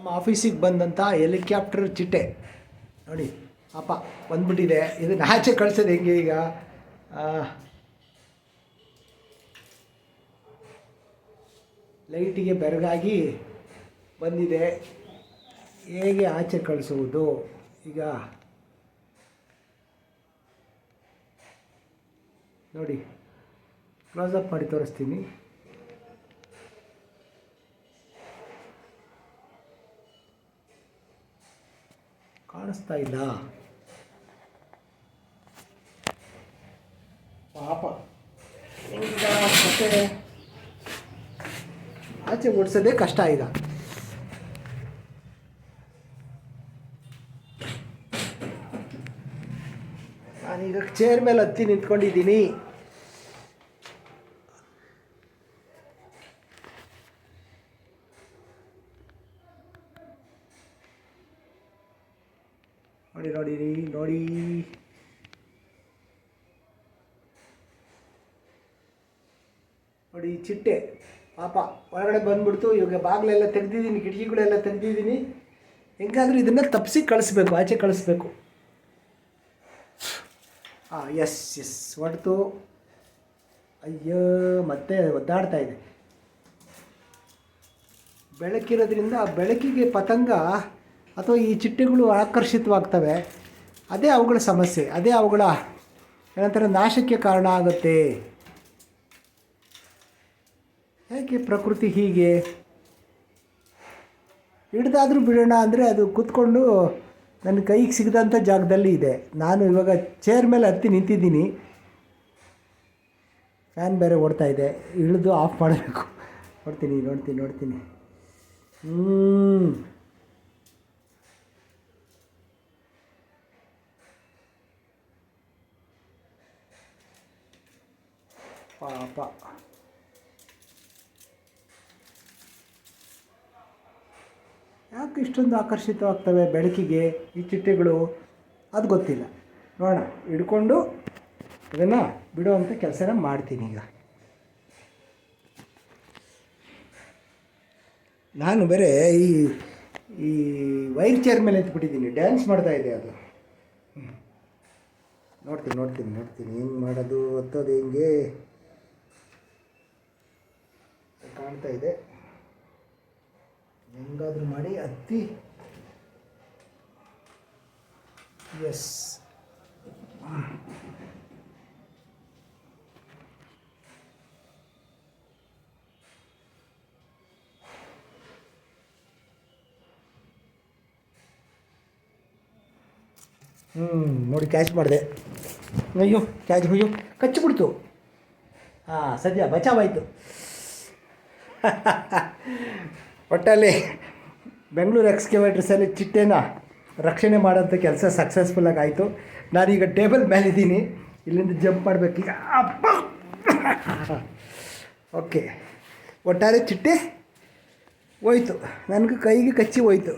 ನಮ್ಮ ಆಫೀಸಿಗೆ ಬಂದಂಥ ಹೆಲಿಕಾಪ್ಟರ್ ಚಿಟ್ಟೆ. ನೋಡಿ ಅಪ್ಪ ಬಂದ್ಬಿಟ್ಟಿದೆ. ಇದನ್ನು ಆಚೆ ಕಳ್ಸೋದು ಹೆಂಗೆ ಈಗ? ಲೈಟಿಗೆ ಬೆರಗಾಗಿ ಬಂದಿದೆ. ಹೇಗೆ ಆಚೆ ಕಳಿಸುವುದು? ಈಗ ನೋಡಿ ಕ್ಲೋಸಪ್ ಮಾಡಿ ತೋರಿಸ್ತೀನಿ. ಕಾಣಿಸ್ತಾ ಇಲ್ಲ. ಪಾಪ. ಆಚೆ ಓಡಿಸೋದೇ ಕಷ್ಟ ಈಗ. ನಾನೀಗ ಚೇರ್ ಮೇಲೆ ಹತ್ತಿ ನಿಂತ್ಕೊಂಡಿದ್ದೀನಿ. ನೋಡಿ ನೋಡಿ ನೋಡಿ ನೋಡಿ. ಚಿಟ್ಟೆ. ಪಾಪ, ಹೊರಗಡೆ ಬಂದ್ಬಿಡ್ತು. ಇವಾಗ ಬಾಗಿಲೆಲ್ಲ ತೆಗ್ದಿದ್ದೀನಿ, ಕಿಟಕಿಗಳೆಲ್ಲ ತೆಗೆದಿದ್ದೀನಿ. ಹೆಂಗಾದರೂ ಇದನ್ನು ತಪ್ಪಿಸಿ ಕಳಿಸ್ಬೇಕು, ಆಚೆ ಕಳಿಸ್ಬೇಕು. ಹಾಂ ಎಸ್ ಎಸ್ ಹೊಡ್ತು ಅಯ್ಯೋ, ಮತ್ತೆ ಒದ್ದಾಡ್ತಾ ಇದೆ. ಬೆಳಕಿರೋದ್ರಿಂದ ಬೆಳಕಿಗೆ ಪತಂಗ ಅಥವಾ ಈ ಚಿಟ್ಟೆಗಳು ಆಕರ್ಷಿತವಾಗ್ತವೆ, ಅದೇ ಅವುಗಳ ಸಮಸ್ಯೆ, ಅದೇ ಅವುಗಳ ಏನಂತಾರೆ, ನಾಶಕ್ಕೆ ಕಾರಣ ಆಗುತ್ತೆ. ಯಾಕೆ ಪ್ರಕೃತಿ ಹೀಗೆ ಹಿಡ್ದಾದರೂ ಬಿಡೋಣ ಅಂದರೆ ಅದು ಕೂತ್ಕೊಂಡು ನನ್ನ ಕೈಗೆ ಸಿಗದಂಥ ಜಾಗದಲ್ಲಿ ಇದೆ. ನಾನು ಇವಾಗ ಚೇರ್ ಮೇಲೆ ಹತ್ತಿ ನಿಂತಿದ್ದೀನಿ. ಫ್ಯಾನ್ ಬೇರೆ ಓಡ್ತಾ ಇದೆ. ಇಳಿದು ಆಫ್ ಮಾಡಬೇಕು. ನೋಡ್ತೀನಿ ನೋಡ್ತೀನಿ ನೋಡ್ತೀನಿ. ಹ್ಞೂ ಪಾಪ. ಯಾಕೆ ಇಷ್ಟೊಂದು ಆಕರ್ಷಿತವಾಗ್ತವೆ ಬೆಳಕಿಗೆ ಈ ಚಿಟ್ಟೆಗಳು? ಅದು ಗೊತ್ತಿಲ್ಲ. ನೋಡೋಣ, ಹಿಡ್ಕೊಂಡು ಅದನ್ನು ಬಿಡುವಂಥ ಕೆಲಸನ ಮಾಡ್ತೀನಿ ಈಗ. ನಾನು ಬೇರೆ ಈ ಈ ವೈರ್ ಚೇರ್ ಮೇಲೆ ನಿಂತ್ಬಿಟ್ಟಿದ್ದೀನಿ. ಡ್ಯಾನ್ಸ್ ಮಾಡ್ತಾ ಇದೆ ಅದು. ನೋಡ್ತೀನಿ ನೋಡ್ತೀನಿ ನೋಡ್ತೀನಿ. ಏನು ಮಾಡೋದು, ಒತ್ತೋದು ಹೆಂಗೆ? ಕಾಣ್ತಾ ಇದೆ. ಹೆಂಗಾದರೂ ಮಾಡಿ ಹತ್ತಿ ಎಸ್ ಹ್ಞೂ ನೋಡಿ ಕ್ಯಾಚ್ ಮಾಡಿದೆ. ಅಯ್ಯೋ. ಕ್ಯಾಚ್ ಅಯ್ಯೋ ಕಚ್ಚಿಬಿಡ್ತು. ಹಾಂ ಸದ್ಯ ಬಚಾವಾಯಿತು ಒಟ್ಟಲ್ಲಿ ಬೆಂಗಳೂರು ಎಕ್ಸ್ಕೇವೇಟರ್ಸಲ್ಲಿ ಚಿಟ್ಟೆನ ರಕ್ಷಣೆ ಮಾಡೋಂಥ ಕೆಲಸ ಸಕ್ಸಸ್ಫುಲ್ಲಾಗಿ ಆಯಿತು. ನಾನೀಗ ಟೇಬಲ್ ಮೇಲಿದ್ದೀನಿ. ಇಲ್ಲಿಂದ ಜಂಪ್ ಮಾಡಬೇಕೀಗ ಅಪ್ಪ! ಓಕೆ ಒಟ್ಟಾರೆ ಚಿಟ್ಟೆ ಹೋಯ್ತು. ನನಗೆ ಕೈಗೆ ಕಚ್ಚಿ ಹೋಯ್ತು.